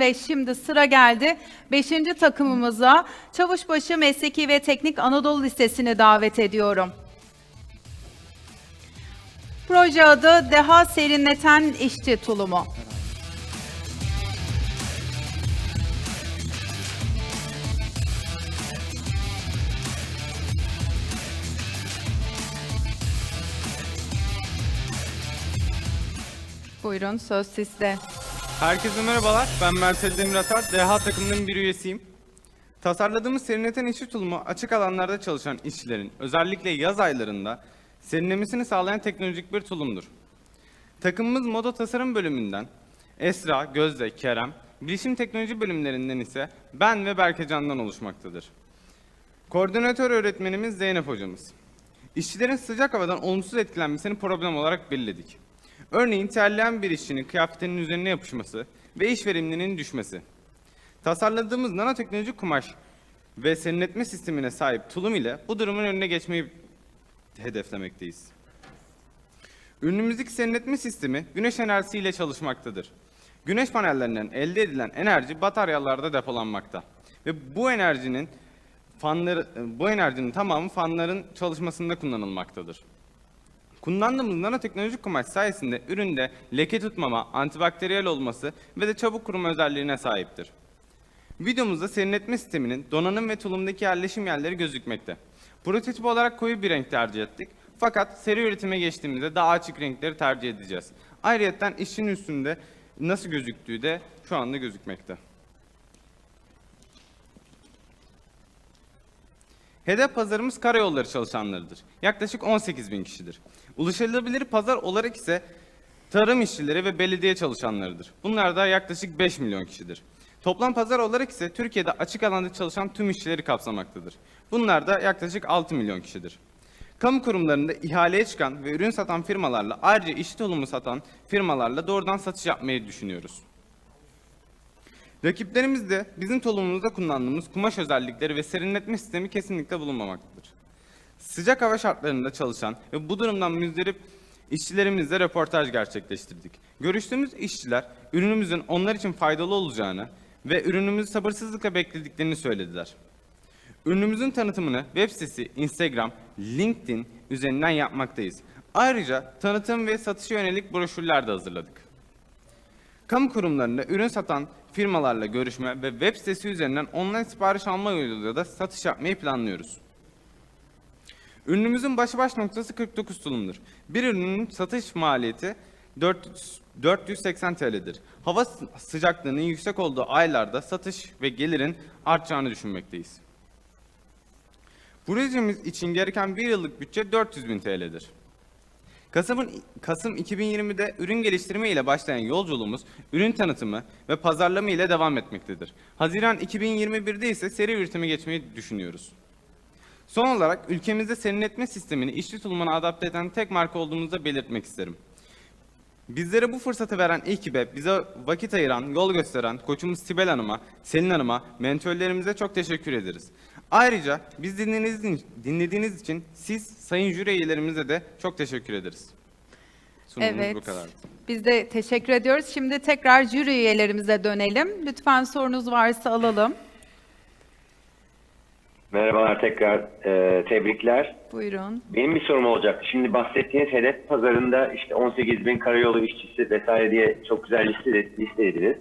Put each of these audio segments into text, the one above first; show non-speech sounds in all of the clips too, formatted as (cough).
ve şimdi sıra geldi 5. takımımıza Çavuşbaşı Mesleki ve Teknik Anadolu Lisesi'ni davet ediyorum. Proje adı Deha Serinleten İşçi Tulumu. Buyurun söz sizde. Herkese merhabalar. Ben Mert Ali Demiratar. DH takımının bir üyesiyim. Tasarladığımız serinleten işçi tulumu açık alanlarda çalışan işçilerin özellikle yaz aylarında serinlemesini sağlayan teknolojik bir tulumdur. Takımımız moda tasarım bölümünden Esra, Gözde, Kerem, bilişim teknoloji bölümlerinden ise ben ve Berke Can'dan oluşmaktadır. Koordinatör öğretmenimiz Zeynep hocamız. İşçilerin sıcak havadan olumsuz etkilenmesini problem olarak belirledik. Örneğin terleyen bir işçinin kıyafetinin üzerine yapışması ve iş verimliliğinin düşmesi. Tasarladığımız nanoteknolojik kumaş ve serinletme sistemine sahip tulum ile bu durumun önüne geçmeyi hedeflemekteyiz. Ürünümüzdeki serinletme sistemi güneş enerjisiyle çalışmaktadır. Güneş panellerinden elde edilen enerji bataryalarda depolanmakta. Ve bu enerjinin fanları, bu enerjinin tamamı fanların çalışmasında kullanılmaktadır. Kullandığımız nanoteknolojik kumaş sayesinde üründe leke tutmama, antibakteriyel olması ve de çabuk kuruma özelliğine sahiptir. Videomuzda serinletme sisteminin donanım ve tulumdaki yerleşim yerleri gözükmekte. Prototip olarak koyu bir renk tercih ettik. Fakat seri üretime geçtiğimizde daha açık renkleri tercih edeceğiz. Ayrıca işin üstünde nasıl gözüktüğü de şu anda gözükmekte. Hedef pazarımız karayolları çalışanlarıdır. Yaklaşık 18 bin kişidir. Ulaşılabilir pazar olarak ise tarım işçileri ve belediye çalışanlarıdır. Bunlar da yaklaşık 5 milyon kişidir. Toplam pazar olarak ise Türkiye'de açık alanda çalışan tüm işçileri kapsamaktadır. Bunlar da yaklaşık 6 milyon kişidir. Kamu kurumlarında ihaleye çıkan ve ürün satan firmalarla ayrıca işçi tolumu satan firmalarla doğrudan satış yapmayı düşünüyoruz. Rakiplerimiz de bizim tolumumuzda kullandığımız kumaş özellikleri ve serinletme sistemi kesinlikle bulunmamaktadır. Sıcak hava şartlarında çalışan ve bu durumdan müzdarip işçilerimizle röportaj gerçekleştirdik. Görüştüğümüz işçiler ürünümüzün onlar için faydalı olacağını ve ürünümüzü sabırsızlıkla beklediklerini söylediler. Ürünümüzün tanıtımını web sitesi, Instagram, LinkedIn üzerinden yapmaktayız. Ayrıca tanıtım ve satışa yönelik broşürler de hazırladık. Kamu kurumlarında ürün satan firmalarla görüşme ve web sitesi üzerinden online sipariş alma yoluyla da satış yapmayı planlıyoruz. Ürünümüzün başı baş noktası 49 tulumdur. Bir ürünün satış maliyeti 400 480 TL'dir. Hava sı- sıcaklığının yüksek olduğu aylarda satış ve gelirin artacağını düşünmekteyiz. Projemiz için gereken bir yıllık bütçe 400 bin TL'dir. Kasım'ın Kasım 2020'de ürün geliştirme ile başlayan yolculuğumuz ürün tanıtımı ve pazarlama ile devam etmektedir. Haziran 2021'de ise seri üretime geçmeyi düşünüyoruz. Son olarak ülkemizde serinletme sistemini işçi tulumuna adapte eden tek marka olduğumuzu belirtmek isterim. Bizlere bu fırsatı veren ekibe, bize vakit ayıran, yol gösteren koçumuz Sibel Hanım'a, Selin Hanım'a, mentörlerimize çok teşekkür ederiz. Ayrıca biz dinlediğiniz, için- dinlediğiniz için siz sayın jüri üyelerimize de çok teşekkür ederiz. Sunumumuz Evet. bu kadardı. Biz de teşekkür ediyoruz. Şimdi tekrar jüri üyelerimize dönelim. Lütfen sorunuz varsa alalım. Merhabalar tekrar e, tebrikler. Buyurun. Benim bir sorum olacak. Şimdi bahsettiğiniz hedef pazarında işte 18 bin karayolu işçisi vesaire diye çok güzel liste, listelediniz.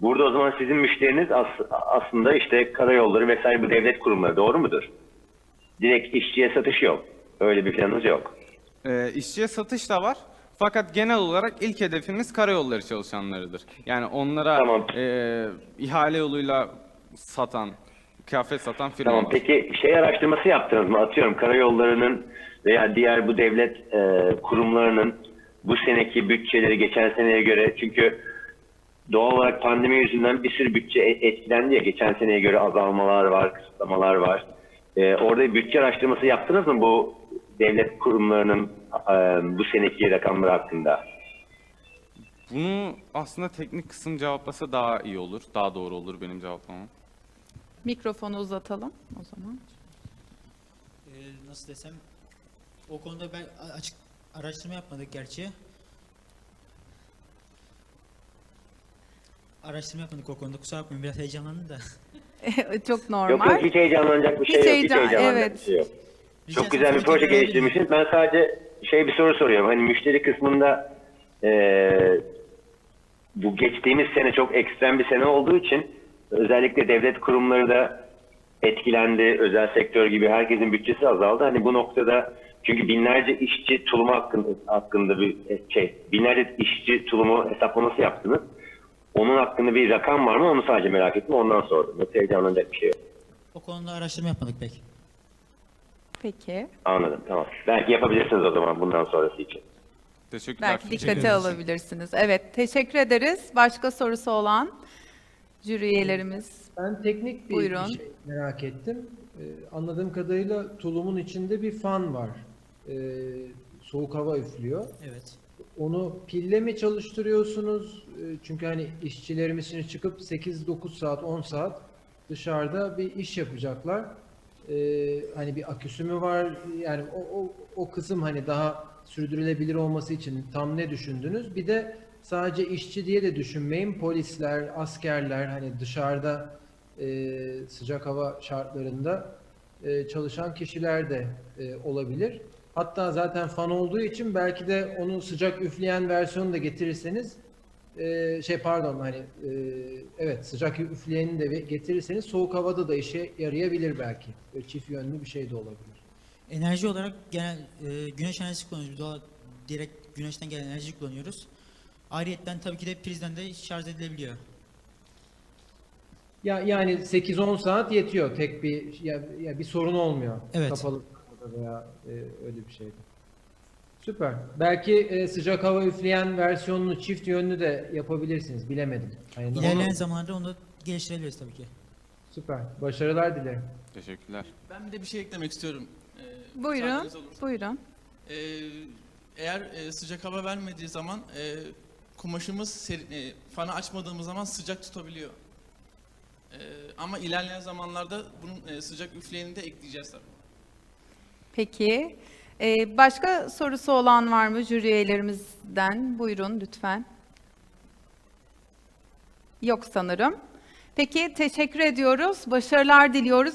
Burada o zaman sizin müşteriniz as- aslında işte karayolları vesaire bu devlet kurumları doğru mudur? Direkt işçiye satış yok. Öyle bir planınız yok. Ee, işçiye satış da var. Fakat genel olarak ilk hedefimiz karayolları çalışanlarıdır. Yani onlara Tamam. e, ihale yoluyla satan, kıyafet satan firmalar. Tamam peki şey araştırması yaptınız mı? Atıyorum karayollarının veya diğer bu devlet e, kurumlarının bu seneki bütçeleri geçen seneye göre çünkü doğal olarak pandemi yüzünden bir sürü bütçe e- etkilendi ya geçen seneye göre azalmalar var, kısıtlamalar var. E, orada bütçe araştırması yaptınız mı bu devlet kurumlarının e, bu seneki rakamları hakkında? Bunu aslında teknik kısım cevaplasa daha iyi olur. Daha doğru olur benim cevaplamam. Mikrofonu uzatalım o zaman. Ee, nasıl desem o konuda ben açık araştırma yapmadık gerçi. araştırma yapmadık o konuda. Kusura bakmayın biraz heyecanlandım da. (laughs) Çok Yok normal. yok hiç heyecanlanacak bir şey Hiç yok. heyecan- hiç heyecanlanacak evet. bir şey yok. Rica Çok güzel bir proje geliştirmişsiniz. Ben sadece şey bir soru soruyorum. Hani müşteri kısmında eee, bu geçtiğimiz sene çok ekstrem bir sene olduğu için özellikle devlet kurumları da etkilendi. Özel sektör gibi herkesin bütçesi azaldı. Hani bu noktada çünkü binlerce işçi tulumu hakkında, hakkında bir şey, binlerce işçi tulumu hesaplaması yaptınız. Onun hakkında bir rakam var mı? Onu sadece merak ettim. Ondan sordum. Yoksa heyecanlanacak bir şey yok. O konuda araştırma yapmadık pek. Peki. Anladım. Tamam. Belki yapabilirsiniz o zaman bundan sonrası için. Teşekkürler. Belki dikkate alabilirsiniz. Evet, teşekkür ederiz. Başka sorusu olan jüri üyelerimiz. Ben teknik bir, Buyurun. bir şey merak ettim. Ee, anladığım kadarıyla tulumun içinde bir fan var. Ee, soğuk hava üflüyor. Evet. Onu pille mi çalıştırıyorsunuz? Ee, çünkü hani işçilerimiz şimdi çıkıp 8-9 saat, 10 saat dışarıda bir iş yapacaklar. Ee, hani bir aküsü mü var? Yani o, o, o kısım hani daha sürdürülebilir olması için tam ne düşündünüz? Bir de sadece işçi diye de düşünmeyin. Polisler, askerler hani dışarıda e, sıcak hava şartlarında e, çalışan kişiler de e, olabilir. Hatta zaten fan olduğu için belki de onu sıcak üfleyen versiyonu da getirirseniz e, şey pardon hani e, evet sıcak üfleyeni de getirirseniz soğuk havada da işe yarayabilir belki. Böyle çift yönlü bir şey de olabilir. Enerji olarak genel e, güneş enerjisi kullanıyoruz. Doğal, direkt güneşten gelen enerji kullanıyoruz. Ayrıyeten tabii ki de prizden de şarj edilebiliyor. Ya yani 8-10 saat yetiyor tek bir ya, ya bir sorun olmuyor. Evet. Kapalı veya e, öyle bir şeyde. Süper. Belki e, sıcak hava üfleyen versiyonunu çift yönlü de yapabilirsiniz. Bilemedim. Yani İlerleyen onu- zamanlarda onu da geliştirebiliriz tabii ki. Süper. Başarılar dilerim. Teşekkürler. Ben bir de bir şey eklemek istiyorum. Ee, Buyurun, buyurun. Ee, eğer e, sıcak hava vermediği zaman e, kumaşımız seri- e, fanı açmadığımız zaman sıcak tutabiliyor. Ee, ama ilerleyen zamanlarda bunun e, sıcak üfleyenini de ekleyeceğiz tabii. Peki. Ee, başka sorusu olan var mı jüri üyelerimizden? Buyurun lütfen. Yok sanırım. Peki teşekkür ediyoruz. Başarılar diliyoruz.